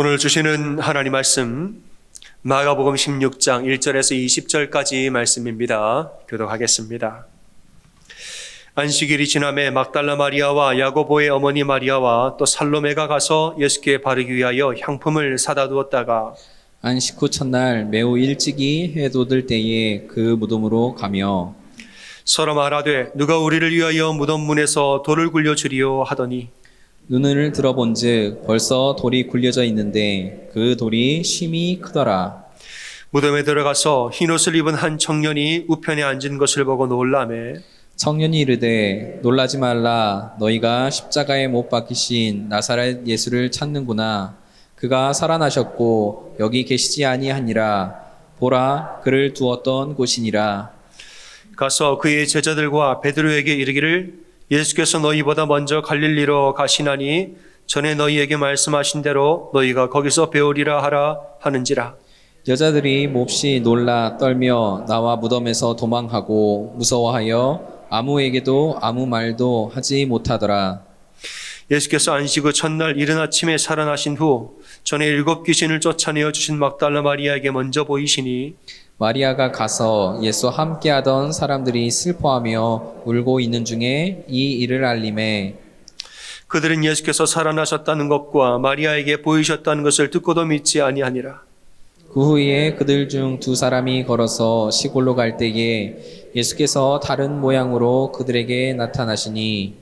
오늘 주시는 하나님 말씀 마가복음 16장 1절에서 20절까지 말씀입니다. 교독하겠습니다. 안식일이 지남에 막달라 마리아와 야고보의 어머니 마리아와 또 살로메가 가서 예수께 바르기 위하여 향품을 사다 두었다가 안식 후 첫날 매우 일찍이 해 돋을 때에 그 무덤으로 가며 서로 말하되 누가 우리를 위하여 무덤 문에서 돌을 굴려 주리요 하더니 눈을 들어본즉 벌써 돌이 굴려져 있는데 그 돌이 심히 크더라. 무덤에 들어가서 흰옷을 입은 한 청년이 우편에 앉은 것을 보고 놀라매 청년이 이르되 놀라지 말라. 너희가 십자가에 못 박히신 나사렛 예수를 찾는구나. 그가 살아나셨고 여기 계시지 아니하니라. 보라 그를 두었던 곳이니라. 가서 그의 제자들과 베드로에게 이르기를 예수께서 너희보다 먼저 갈릴리로 가시나니 전에 너희에게 말씀하신 대로 너희가 거기서 배우리라 하라 하는지라. 여자들이 몹시 놀라 떨며 나와 무덤에서 도망하고 무서워하여 아무에게도 아무 말도 하지 못하더라. 예수께서 안식 후 첫날 이른 아침에 살아나신 후 전에 일곱 귀신을 쫓아내어 주신 막달라 마리아에게 먼저 보이시니 마리아가 가서 예수 함께하던 사람들이 슬퍼하며 울고 있는 중에 이 일을 알림에 그들은 예수께서 살아나셨다는 것과 마리아에게 보이셨다는 것을 듣고도 믿지 아니하니라. 그 후에 그들 중 두 사람이 걸어서 시골로 갈 때에 예수께서 다른 모양으로 그들에게 나타나시니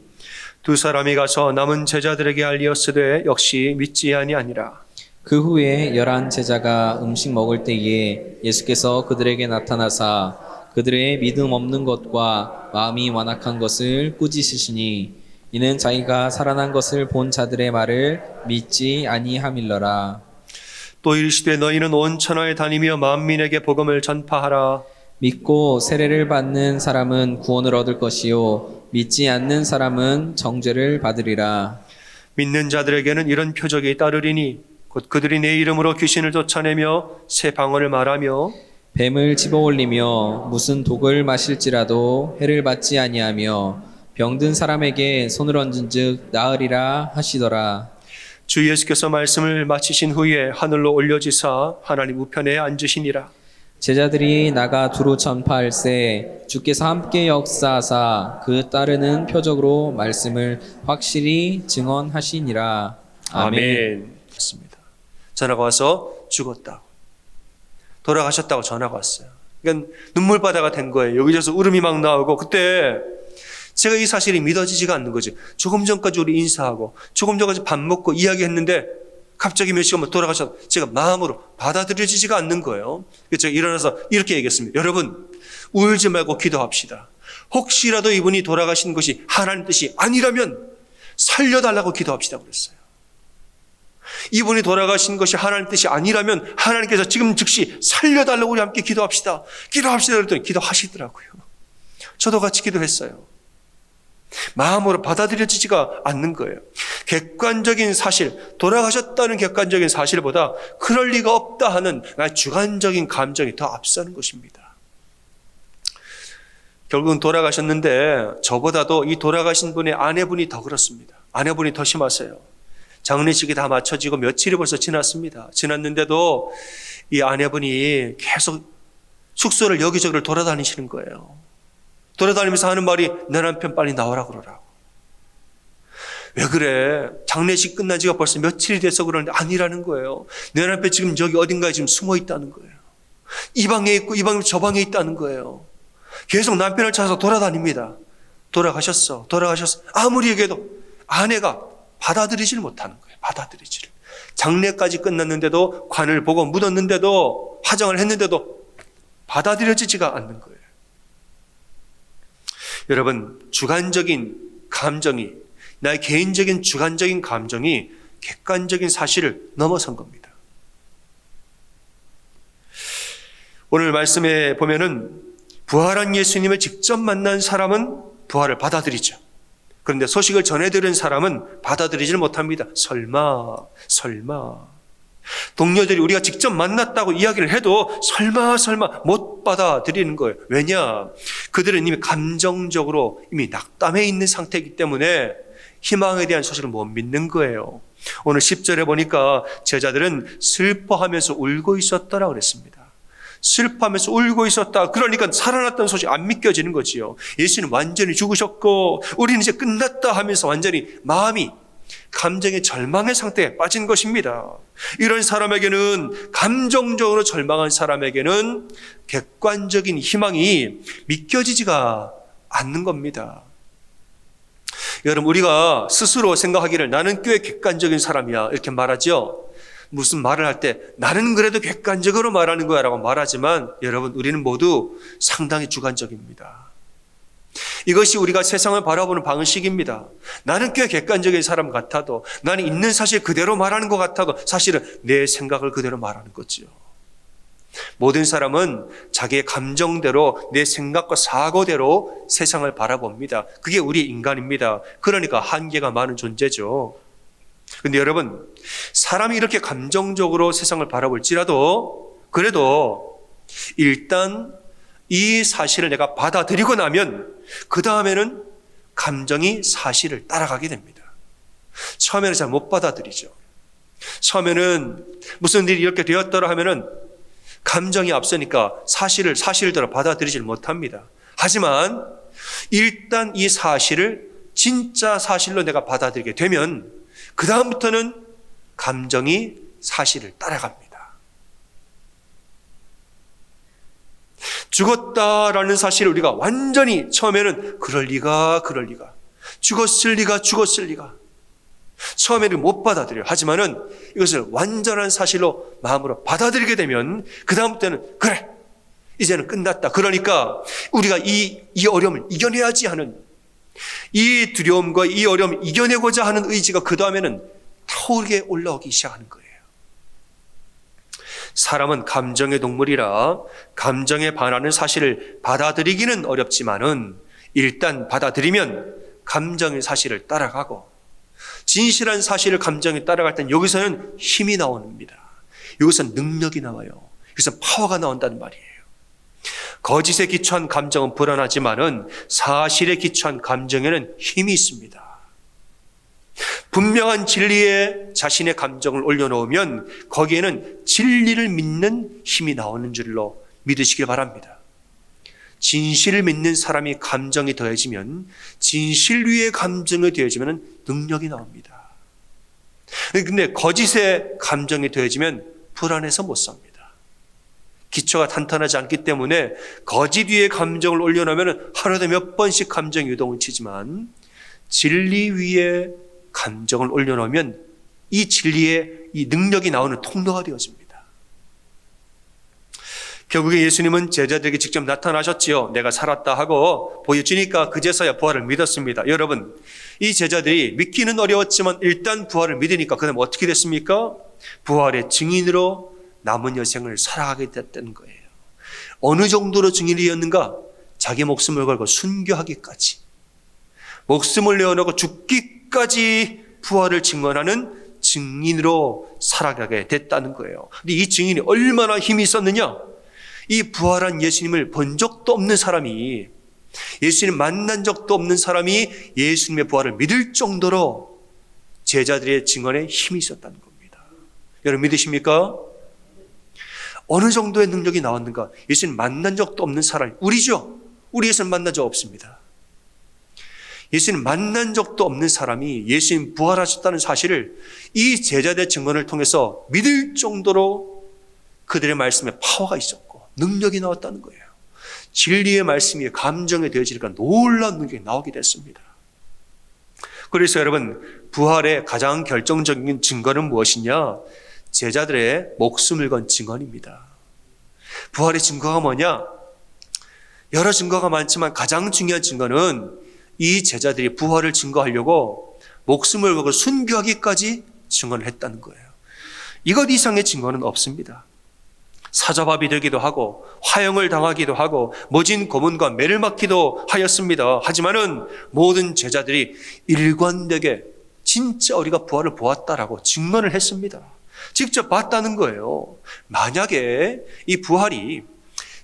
두 사람이 가서 남은 제자들에게 알리었으되 역시 믿지 아니하니라 그 후에 열한 제자가 음식 먹을 때에 예수께서 그들에게 나타나사 그들의 믿음 없는 것과 마음이 완악한 것을 꾸짖으시니 이는 자기가 살아난 것을 본 자들의 말을 믿지 아니함일러라. 또 이르시되 너희는 온 천하에 다니며 만민에게 복음을 전파하라. 믿고 세례를 받는 사람은 구원을 얻을 것이요 믿지 않는 사람은 정죄를 받으리라. 믿는 자들에게는 이런 표적이 따르리니 곧 그들이 내 이름으로 귀신을 쫓아내며 새 방언을 말하며 뱀을 집어 올리며 무슨 독을 마실지라도 해를 받지 아니하며 병든 사람에게 손을 얹은즉 나으리라 하시더라 주 예수께서 말씀을 마치신 후에 하늘로 올려지사 하나님 우편에 앉으시니라 제자들이 나가 두루 전파할세 주께서 함께 역사하사 그 따르는 표적으로 말씀을 확실히 증언하시니라 아멘. 맞습니다. 전화가 와서 죽었다고 돌아가셨다고 전화가 왔어요. 그러니까 눈물바다가 된 거예요. 여기저기서 울음이 막 나오고 그때 제가 이 사실이 믿어지지가 않는 거죠. 조금 전까지 우리 인사하고 조금 전까지 밥 먹고 이야기했는데 갑자기 몇 시간 만 돌아가셔 제가 마음으로 받아들여지지가 않는 거예요. 그래서 제가 일어나서 이렇게 얘기했습니다. 여러분 울지 말고 기도합시다. 혹시라도 이분이 돌아가신 것이 하나님 뜻이 아니라면 살려달라고 기도합시다 그랬어요. 이분이 돌아가신 것이 하나님 뜻이 아니라면 하나님께서 지금 즉시 살려달라고 우리 함께 기도합시다. 기도합시다 그랬더니 기도하시더라고요. 저도 같이 기도했어요. 마음으로 받아들여지지가 않는 거예요. 객관적인 사실, 돌아가셨다는 객관적인 사실보다 그럴 리가 없다 하는 주관적인 감정이 더 앞서는 것입니다. 결국은 돌아가셨는데 저보다도 이 돌아가신 분의 아내분이 더 그렇습니다. 아내분이 더 심하세요. 장례식이 다 마쳐지고 며칠이 벌써 지났습니다. 지났는데도 이 아내분이 계속 숙소를 여기저기를 돌아다니시는 거예요. 돌아다니면서 하는 말이 내 남편 빨리 나오라 그러라고. 왜 그래? 장례식 끝난 지가 벌써 며칠이 돼서 그러는데 아니라는 거예요. 내 남편 지금 저기 어딘가에 지금 숨어 있다는 거예요. 이 방에 있고 이 방에 저 방에 있다는 거예요. 계속 남편을 찾아서 돌아다닙니다. 돌아가셨어. 돌아가셨어. 아무리 얘기해도 아내가 받아들이질 못하는 거예요. 받아들이지를. 장례까지 끝났는데도 관을 보고 묻었는데도 화장을 했는데도 받아들여지지가 않는 거예요. 여러분, 주관적인 감정이, 나의 개인적인 주관적인 감정이 객관적인 사실을 넘어선 겁니다. 오늘 말씀에 보면은 부활한 예수님을 직접 만난 사람은 부활을 받아들이죠. 그런데 소식을 전해들은 사람은 받아들이질 못합니다. 설마, 설마. 동료들이 우리가 직접 만났다고 이야기를 해도 설마, 설마 못 받아들이는 거예요. 왜냐? 그들은 이미 감정적으로 이미 낙담해 있는 상태이기 때문에 희망에 대한 소식을 못 믿는 거예요. 오늘 10절에 보니까 제자들은 슬퍼하면서 울고 있었더라 그랬습니다. 슬퍼하면서 울고 있었다. 그러니까 살아났다는 소식 안 믿겨지는 거지요. 예수는 완전히 죽으셨고 우리는 이제 끝났다 하면서 완전히 마음이 감정의 절망의 상태에 빠진 것입니다. 이런 사람에게는 감정적으로 절망한 사람에게는 객관적인 희망이 믿겨지지가 않는 겁니다. 여러분 우리가 스스로 생각하기를 나는 꽤 객관적인 사람이야 이렇게 말하죠. 무슨 말을 할 때 나는 그래도 객관적으로 말하는 거야 라고 말하지만 여러분 우리는 모두 상당히 주관적입니다. 이것이 우리가 세상을 바라보는 방식입니다. 나는 꽤 객관적인 사람 같아도 나는 있는 사실 그대로 말하는 것 같아도 사실은 내 생각을 그대로 말하는 거지요. 모든 사람은 자기의 감정대로 내 생각과 사고대로 세상을 바라봅니다. 그게 우리 인간입니다. 그러니까 한계가 많은 존재죠. 근데 여러분, 사람이 이렇게 감정적으로 세상을 바라볼지라도 그래도 일단 이 사실을 내가 받아들이고 나면 그 다음에는 감정이 사실을 따라가게 됩니다. 처음에는 잘 못 받아들이죠. 처음에는 무슨 일이 이렇게 되었더라 하면은 감정이 앞서니까 사실을 사실대로 받아들이질 못합니다. 하지만 일단 이 사실을 진짜 사실로 내가 받아들이게 되면 그 다음부터는 감정이 사실을 따라갑니다. 죽었다라는 사실을 우리가 완전히 처음에는 그럴 리가 그럴 리가 죽었을 리가 죽었을 리가 처음에는 못 받아들여요. 하지만은 이것을 완전한 사실로 마음으로 받아들이게 되면 그다음부터는 그래 이제는 끝났다. 그러니까 우리가 이, 이 어려움을 이겨내야지 하는 이 두려움과 이 어려움을 이겨내고자 하는 의지가 그 다음에는 타오르게 올라오기 시작하는 거예요. 사람은 감정의 동물이라 감정에 반하는 사실을 받아들이기는 어렵지만은 일단 받아들이면 감정의 사실을 따라가고 진실한 사실을 감정에 따라갈 땐 여기서는 힘이 나옵니다. 여기서 능력이 나와요. 여기서 파워가 나온다는 말이에요. 거짓에 기초한 감정은 불안하지만은 사실에 기초한 감정에는 힘이 있습니다. 분명한 진리에 자신의 감정을 올려놓으면 거기에는 진리를 믿는 힘이 나오는 줄로 믿으시길 바랍니다. 진실을 믿는 사람이 감정이 더해지면 진실 위에 감정이 더해지면 능력이 나옵니다. 근데 거짓의 감정이 더해지면 불안해서 못 삽니다. 기초가 탄탄하지 않기 때문에 거짓 위에 감정을 올려놓으면 하루에 몇 번씩 감정 유동을 치지만 진리 위에 감정을 올려놓으면 이 진리의 이 능력이 나오는 통로가 되어집니다. 결국에 예수님은 제자들에게 직접 나타나셨지요. 내가 살았다 하고 보여주니까 그제서야 부활을 믿었습니다. 여러분, 이 제자들이 믿기는 어려웠지만 일단 부활을 믿으니까 그다음 어떻게 됐습니까? 부활의 증인으로 남은 여생을 살아가게 됐다는 거예요. 어느 정도로 증인이었는가? 자기 목숨을 걸고 순교하기까지. 목숨을 내어놓고 죽기까지 부활을 증언하는 증인으로 살아가게 됐다는 거예요. 근데 이 증인이 얼마나 힘이 있었느냐? 이 부활한 예수님을 본 적도 없는 사람이 예수님 만난 적도 없는 사람이 예수님의 부활을 믿을 정도로 제자들의 증언에 힘이 있었다는 겁니다. 여러분 믿으십니까? 어느 정도의 능력이 나왔는가? 예수님 만난 적도 없는 사람, 우리죠? 우리 예수님 만난 적 없습니다. 예수님 만난 적도 없는 사람이 예수님 부활하셨다는 사실을 이 제자들의 증언을 통해서 믿을 정도로 그들의 말씀에 파워가 있었고 능력이 나왔다는 거예요. 진리의 말씀이 감정에 되어지니까 놀라운 능력이 나오게 됐습니다. 그래서 여러분, 부활의 가장 결정적인 증거는 무엇이냐? 제자들의 목숨을 건 증언입니다. 부활의 증거가 뭐냐? 여러 증거가 많지만 가장 중요한 증거는 이 제자들이 부활을 증거하려고 목숨을 걸고 순교하기까지 증언을 했다는 거예요. 이것 이상의 증거는 없습니다. 사자밥이 되기도 하고 화형을 당하기도 하고 모진 고문과 매를 맞기도 하였습니다. 하지만은 모든 제자들이 일관되게 진짜 우리가 부활을 보았다라고 증언을 했습니다. 직접 봤다는 거예요. 만약에 이 부활이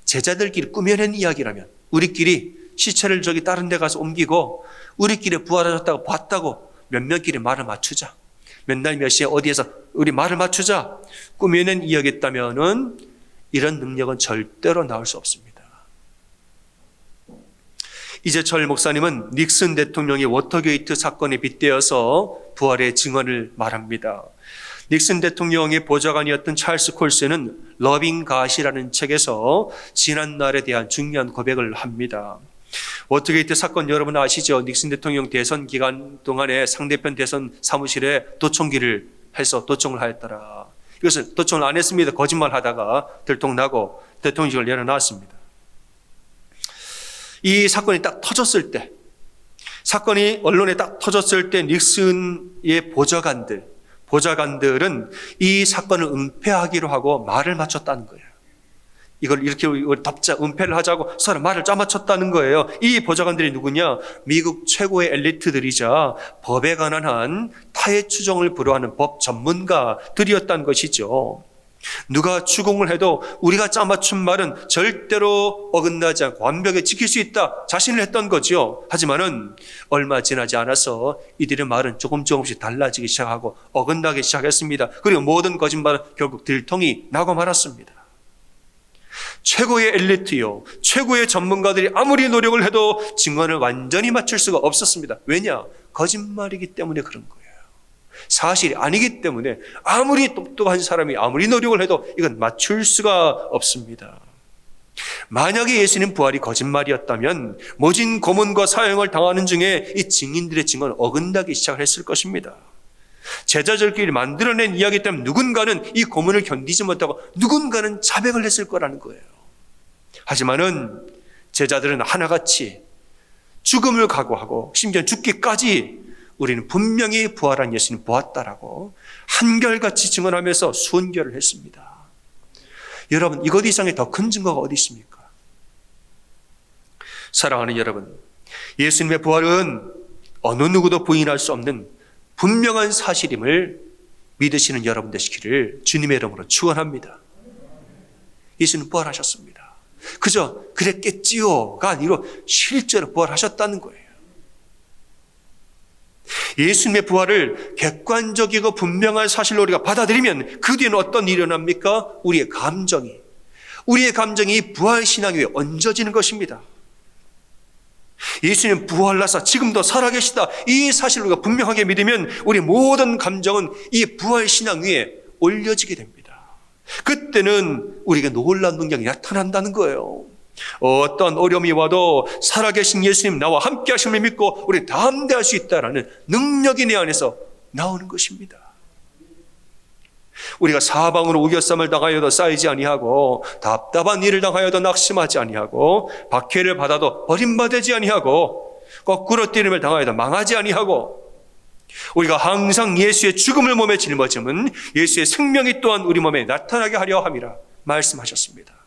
제자들끼리 꾸며낸 이야기라면 우리끼리 시체를 저기 다른 데 가서 옮기고 우리끼리 부활하셨다고 봤다고 몇몇끼리 말을 맞추자. 몇 날 몇 시에 어디에서 우리 말을 맞추자 꾸며낸 이야기였다면은 이런 능력은 절대로 나올 수 없습니다. 이재철 목사님은 닉슨 대통령의 워터게이트 사건에 빗대어서 부활의 증언을 말합니다. 닉슨 대통령의 보좌관이었던 찰스 콜스는 러빙 갓이라는 책에서 지난 날에 대한 중요한 고백을 합니다. 워터게이트 사건 여러분 아시죠? 닉슨 대통령 대선 기간 동안에 상대편 대선 사무실에 도청기를 해서 도청을 하였더라. 이것을 도청을 안 했습니다. 거짓말 하다가 들통나고 대통령직을 내려놨습니다. 이 사건이 딱 터졌을 때, 사건이 언론에 딱 터졌을 때 닉슨의 보좌관들, 보좌관들은 이 사건을 은폐하기로 하고 말을 맞췄다는 거예요. 이걸 이렇게 덮자, 은폐를 하자고 서로 말을 짜맞췄다는 거예요. 이 보좌관들이 누구냐? 미국 최고의 엘리트들이자 법에 관한 한 타의 추정을 불허하는 법 전문가들이었다는 것이죠. 누가 추궁을 해도 우리가 짜맞춘 말은 절대로 어긋나지 않고 완벽히 지킬 수 있다 자신을 했던 거죠. 하지만은 얼마 지나지 않아서 이들의 말은 조금 조금씩 달라지기 시작하고 어긋나기 시작했습니다. 그리고 모든 거짓말은 결국 들통이 나고 말았습니다. 최고의 엘리트요, 최고의 전문가들이 아무리 노력을 해도 증언을 완전히 맞출 수가 없었습니다. 왜냐? 거짓말이기 때문에 그런 거예요. 사실이 아니기 때문에 아무리 똑똑한 사람이 아무리 노력을 해도 이건 맞출 수가 없습니다. 만약에 예수님 부활이 거짓말이었다면 모진 고문과 사형을 당하는 중에 이 증인들의 증언은 어긋나기 시작했을 것입니다. 제자들끼리 만들어낸 이야기 때문에 누군가는 이 고문을 견디지 못하고 누군가는 자백을 했을 거라는 거예요. 하지만은 제자들은 하나같이 죽음을 각오하고 심지어 죽기까지 우리는 분명히 부활한 예수님 보았다라고 한결같이 증언하면서 순결을 했습니다. 여러분 이것 이상의 더 큰 증거가 어디 있습니까? 사랑하는 여러분, 예수님의 부활은 어느 누구도 부인할 수 없는 분명한 사실임을 믿으시는 여러분 되시기를 주님의 이름으로 축원합니다. 예수는 부활하셨습니다. 그저 그랬겠지요가 아니라 실제로 부활하셨다는 거예요. 예수님의 부활을 객관적이고 분명한 사실로 우리가 받아들이면 그 뒤에는 어떤 일이 일어납니까? 우리의 감정이, 우리의 감정이 부활 신앙 위에 얹어지는 것입니다. 예수님 부활나사 지금도 살아계시다. 이 사실을 우리가 분명하게 믿으면 우리 모든 감정은 이 부활 신앙 위에 올려지게 됩니다. 그때는 우리가 놀라운 능력이 나타난다는 거예요. 어떤 어려움이 와도 살아계신 예수님 나와 함께 하심을 믿고 우리 담대할 수 있다라는 능력이 내 안에서 나오는 것입니다. 우리가 사방으로 우겨쌈을 당하여도 쌓이지 아니하고 답답한 일을 당하여도 낙심하지 아니하고 박해를 받아도 버림받지 아니하고 거꾸로 뛰림을 당하여도 망하지 아니하고 우리가 항상 예수의 죽음을 몸에 짊어짐은 예수의 생명이 또한 우리 몸에 나타나게 하려 함이라 말씀하셨습니다.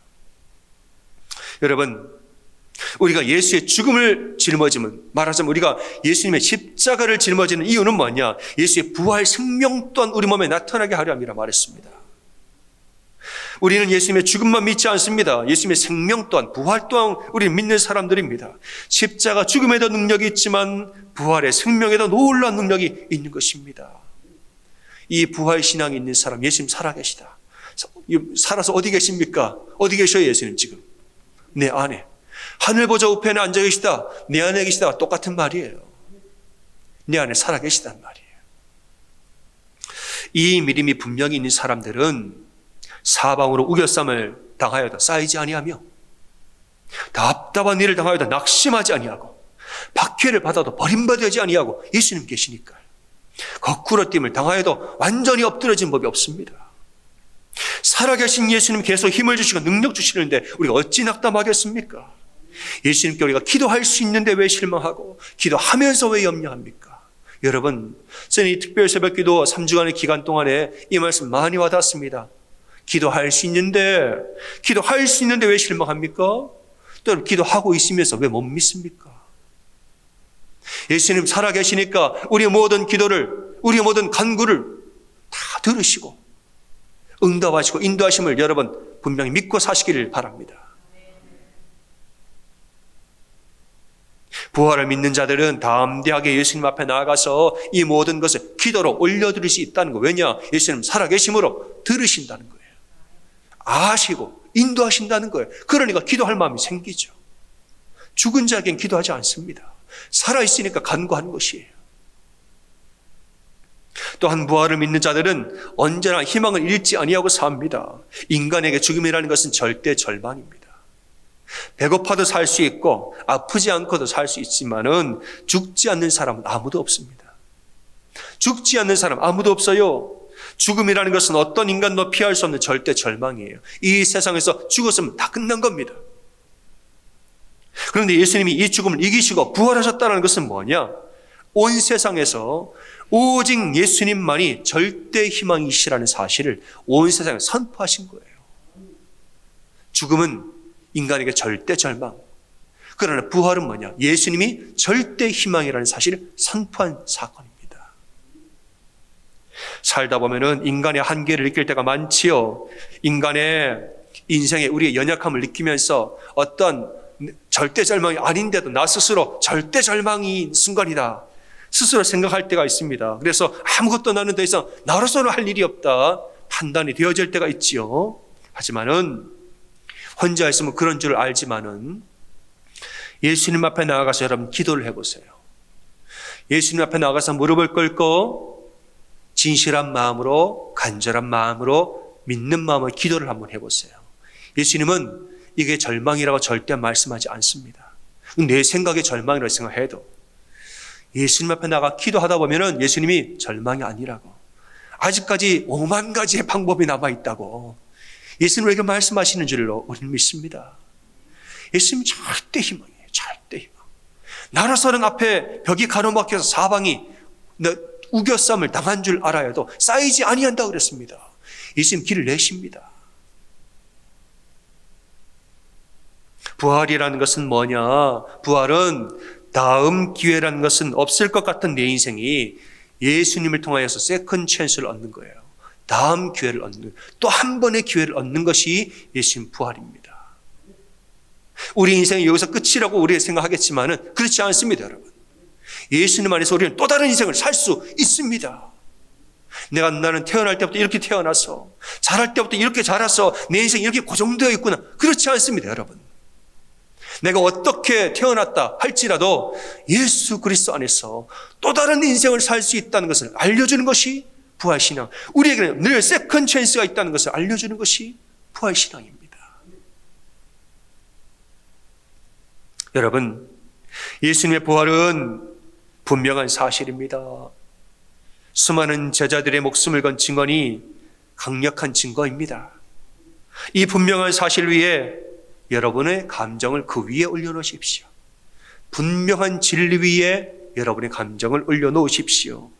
여러분, 우리가 예수의 죽음을 짊어지면 말하자면 우리가 예수님의 십자가를 짊어지는 이유는 뭐냐? 예수의 부활 생명 또한 우리 몸에 나타나게 하려 함이라 말했습니다. 우리는 예수님의 죽음만 믿지 않습니다. 예수님의 생명 또한 부활 또한 우리 믿는 사람들입니다. 십자가 죽음에도 능력이 있지만 부활의 생명에도 놀라운 능력이 있는 것입니다. 이 부활 신앙이 있는 사람 예수님 살아계시다. 살아서 어디 계십니까? 어디 계셔요 예수님 지금? 내 안에. 하늘 보좌 우편에 앉아 계시다. 내 안에 계시다. 똑같은 말이에요. 내 안에 살아 계시단 말이에요. 이 믿음이 분명히 있는 사람들은 사방으로 우겨쌈을 당하여도 쌓이지 아니하며 답답한 일을 당하여도 낙심하지 아니하고 박해를 받아도 버림받지 아니하고 예수님 계시니까 거꾸로 됨을 당하여도 완전히 엎드러진 법이 없습니다. 살아계신 예수님 계속 힘을 주시고 능력 주시는데 우리가 어찌 낙담하겠습니까? 예수님께 우리가 기도할 수 있는데 왜 실망하고 기도하면서 왜 염려합니까? 여러분, 이 특별 새벽 기도 3주간의 기간 동안에 이 말씀 많이 와닿습니다. 기도할 수 있는데, 기도할 수 있는데 왜 실망합니까? 또 기도하고 있으면서 왜 못 믿습니까? 예수님 살아계시니까 우리 모든 기도를, 우리 모든 간구를 다 들으시고, 응답하시고 인도하심을 여러분 분명히 믿고 사시기를 바랍니다. 부활을 믿는 자들은 담대하게 예수님 앞에 나아가서 이 모든 것을 기도로 올려드릴 수 있다는 거. 왜냐? 예수님 살아계심으로 들으신다는 거예요. 아시고 인도하신다는 거예요. 그러니까 기도할 마음이 생기죠. 죽은 자에겐 기도하지 않습니다. 살아있으니까 간구하는 것이에요. 또한 부활을 믿는 자들은 언제나 희망을 잃지 아니하고 삽니다. 인간에게 죽음이라는 것은 절대 절망입니다. 배고파도 살 수 있고 아프지 않고도 살 수 있지만은 죽지 않는 사람은 아무도 없습니다. 죽지 않는 사람 아무도 없어요. 죽음이라는 것은 어떤 인간도 피할 수 없는 절대 절망이에요. 이 세상에서 죽었으면 다 끝난 겁니다. 그런데 예수님이 이 죽음을 이기시고 부활하셨다는 것은 뭐냐? 온 세상에서 오직 예수님만이 절대 희망이시라는 사실을 온 세상에 선포하신 거예요. 죽음은 인간에게 절대 절망. 그러나 부활은 뭐냐? 예수님이 절대 희망이라는 사실을 선포한 사건입니다. 살다 보면은 인간의 한계를 느낄 때가 많지요. 인간의 인생의 우리의 연약함을 느끼면서 어떤 절대 절망이 아닌데도 나 스스로 절대 절망이 순간이다. 스스로 생각할 때가 있습니다. 그래서 아무것도 나는 더 이상 나로서는 할 일이 없다. 판단이 되어질 때가 있지요. 하지만은 혼자 있으면 그런 줄 알지만은 예수님 앞에 나아가서 여러분 기도를 해보세요. 예수님 앞에 나가서 무릎을 꿇고 진실한 마음으로 간절한 마음으로 믿는 마음으로 기도를 한번 해보세요. 예수님은 이게 절망이라고 절대 말씀하지 않습니다. 내 생각의 절망이라고 생각해도 예수님 앞에 나가 기도하다 보면은 예수님이 절망이 아니라고 아직까지 오만 가지의 방법이 남아 있다고 예수님에게 말씀하시는 줄로 우리는 믿습니다. 예수님 절대 희망이에요. 절대 희망. 나라서는 앞에 벽이 가로막혀서 사방이 우겨쌈을 당한 줄 알아야도 쌓이지 아니한다 그랬습니다. 예수님 길을 내십니다. 부활이라는 것은 뭐냐? 부활은 다음 기회라는 것은 없을 것 같은 내 인생이 예수님을 통하여서 세컨 찬스를 얻는 거예요. 다음 기회를 얻는 또 한 번의 기회를 얻는 것이 예수님 부활입니다. 우리 인생이 여기서 끝이라고 우리가 생각하겠지만은 그렇지 않습니다, 여러분. 예수님 안에서 우리는 또 다른 인생을 살 수 있습니다. 내가 나는 태어날 때부터 이렇게 태어나서 자랄 때부터 이렇게 자라서 내 인생이 이렇게 고정되어 있구나. 그렇지 않습니다, 여러분. 내가 어떻게 태어났다 할지라도 예수 그리스도 안에서 또 다른 인생을 살 수 있다는 것을 알려주는 것이 부활신앙. 우리에게는 늘 세컨 찬스가 있다는 것을 알려주는 것이 부활신앙입니다. 여러분, 예수님의 부활은 분명한 사실입니다. 수많은 제자들의 목숨을 건 증언이 강력한 증거입니다. 이 분명한 사실 위에 여러분의 감정을 그 위에 올려놓으십시오. 분명한 진리 위에 여러분의 감정을 올려놓으십시오.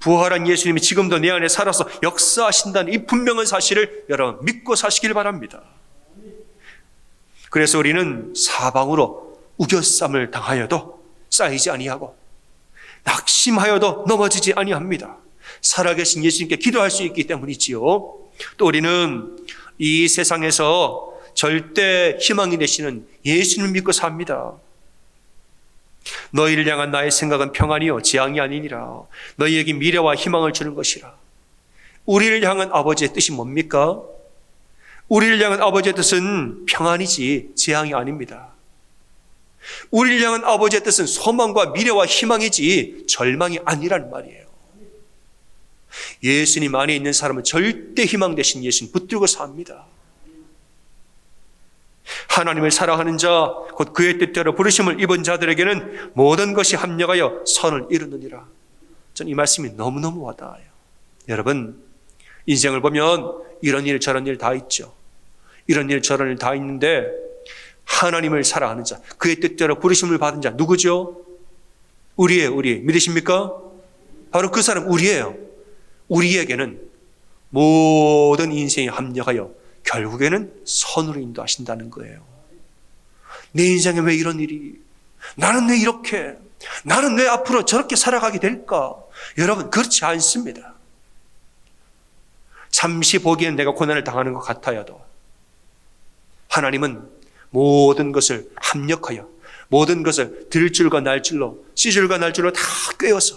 부활한 예수님이 지금도 내 안에 살아서 역사하신다는 이 분명한 사실을 여러분 믿고 사시길 바랍니다. 그래서 우리는 사방으로 우겨쌈을 당하여도 쌓이지 아니하고 낙심하여도 넘어지지 아니합니다. 살아계신 예수님께 기도할 수 있기 때문이지요. 또 우리는 이 세상에서 절대 희망이 되시는 예수님을 믿고 삽니다. 너희를 향한 나의 생각은 평안이요 재앙이 아니니라. 너희에게 미래와 희망을 주는 것이라. 우리를 향한 아버지의 뜻이 뭡니까? 우리를 향한 아버지의 뜻은 평안이지 재앙이 아닙니다. 우리를 향한 아버지의 뜻은 소망과 미래와 희망이지 절망이 아니라는 말이에요. 예수님 안에 있는 사람은 절대 희망 대신 예수님 붙들고 삽니다. 하나님을 사랑하는 자, 곧 그의 뜻대로 부르심을 입은 자들에게는 모든 것이 합력하여 선을 이루느니라. 전 이 말씀이 너무너무 와닿아요. 여러분, 인생을 보면 이런 일 저런 일 다 있죠. 이런 일 저런 일 다 있는데 하나님을 사랑하는 자, 그의 뜻대로 부르심을 받은 자 누구죠? 우리예요, 우리. 믿으십니까? 바로 그 사람 우리예요. 우리에게는 모든 인생이 합력하여 결국에는 선으로 인도하신다는 거예요. 내 인생에 왜 이런 일이? 나는 왜 이렇게? 나는 왜 앞으로 저렇게 살아가게 될까? 여러분, 그렇지 않습니다. 잠시 보기엔 내가 고난을 당하는 것 같아야도 하나님은 모든 것을 합력하여 모든 것을 들줄과 날줄로 씨줄과 날줄로 다 꿰어서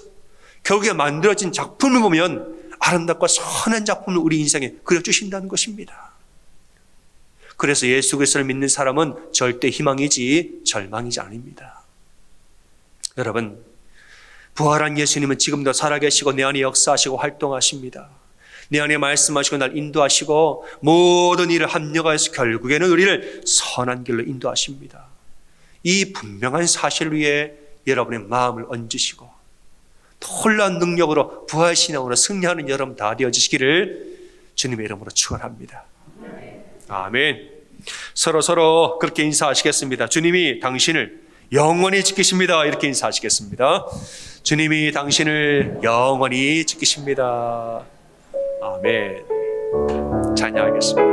결국에 만들어진 작품을 보면 아름답고 선한 작품을 우리 인생에 그려주신다는 것입니다. 그래서 예수 그리스도를 믿는 사람은 절대 희망이지 절망이지 아닙니다. 여러분, 부활한 예수님은 지금도 살아계시고 내 안에 역사하시고 활동하십니다. 내 안에 말씀하시고 날 인도하시고 모든 일을 합력하여서 결국에는 우리를 선한 길로 인도하십니다. 이 분명한 사실 위에 여러분의 마음을 얹으시고 놀라운 능력으로 부활신앙으로 승리하는 여러분 다 되어지시기를 주님의 이름으로 축원합니다. 아멘. 서로 서로 그렇게 인사하시겠습니다. 주님이 당신을 영원히 지키십니다. 이렇게 인사하시겠습니다. 주님이 당신을 영원히 지키십니다. 아멘. 찬양하겠습니다.